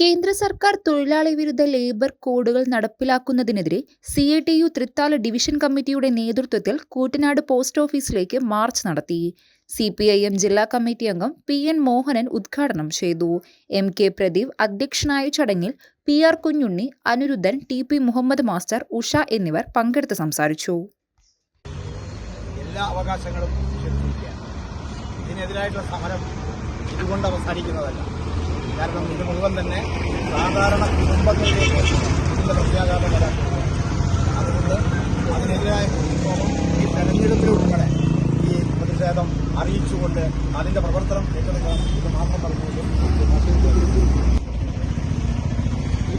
കേന്ദ്ര സർക്കാർ തൊഴിലാളി വിരുദ്ധ ലേബർ കോഡുകൾ നടപ്പിലാക്കുന്നതിനെതിരെ C A T U Thrithala division കമ്മിറ്റിയുടെ നേതൃത്വത്തിൽ കൂട്ടനാട് പോസ്റ്റ് ഓഫീസിലേക്ക് മാർച്ച് നടത്തി. സി പി ഐ എം ജില്ലാ കമ്മിറ്റി അംഗം പി എൻ മോഹനൻ ഉദ്ഘാടനം ചെയ്തു. എം കെ പ്രദീപ് അധ്യക്ഷനായ ചടങ്ങിൽ P R Kunhunni Aniruddhan T P Muhammad master Usha എന്നിവർ പങ്കെടുത്ത് സംസാരിച്ചു. എല്ലാ അവകാശങ്ങളും ഇതിനെതിരായിട്ടുള്ള സമരം ഇതുകൊണ്ട് അവസാനിക്കുന്നതല്ല. കാരണം ഇത് മുഴുവൻ തന്നെ സാധാരണ കുടുംബങ്ങളിലേക്ക് ഇതിന്റെ പ്രത്യാഘാതം വരാൻ പോകുന്നു. അതുകൊണ്ട് അതിനെതിരായ പ്രതിഷേധം ഈ തെരഞ്ഞെടുപ്പിലുൾപ്പെടെ ഈ പ്രതിഷേധം അറിയിച്ചുകൊണ്ട് അതിന്റെ പ്രവർത്തനം ഏറ്റെടുക്കണം ഇത് മാത്രം പറഞ്ഞുകൊണ്ട്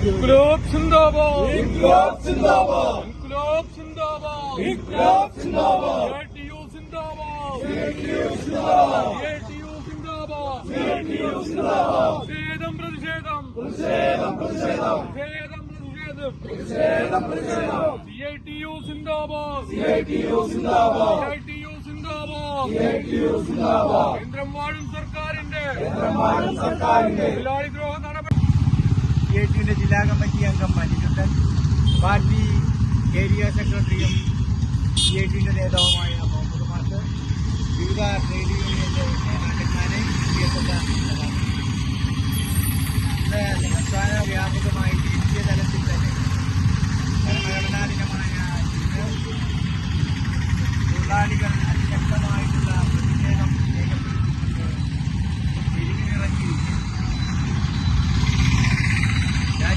Thank സിന്ദാബാദ്. ഇൻക്ലാബ് സിന്ദാബാദ്. ഇൻക്ലാബ് സിന്ദാബാദ്. ഇൻക്ലാബ് സിന്ദാബാദ്. എടിയു സിന്ദാബാദ്. എടിയു സിന്ദാബാദ്. എടിയു സിന്ദാബാദ്. എടിയു സിന്ദാബാദ്. പ്രതിഷേധം പ്രതിഷേധം. പ്രതിഷേധം പ്രതിഷേധം. സി ഐ ടി യു സിന്ദാബാദ്. സിന്ദാബാദ്. സിഐടിയു സിന്ദാബാദ്. സിഐടിയു സിന്ദാബാദ്. കേന്ദ്രം വാഴും സർക്കാരിന്റെ. കേന്ദ്രം വാഴും സർക്കാരിന്റെ. തൊഴിലാളി ദ്രോഹ നടപടി സി ഐ ടിയുടെ ജില്ലാ കമ്മിറ്റി അംഗം മണികണ്ഠൻ പാർട്ടി ഏരിയ സെക്രട്ടറിയും സി ഐ ടിയുടെ നേതാവുമായ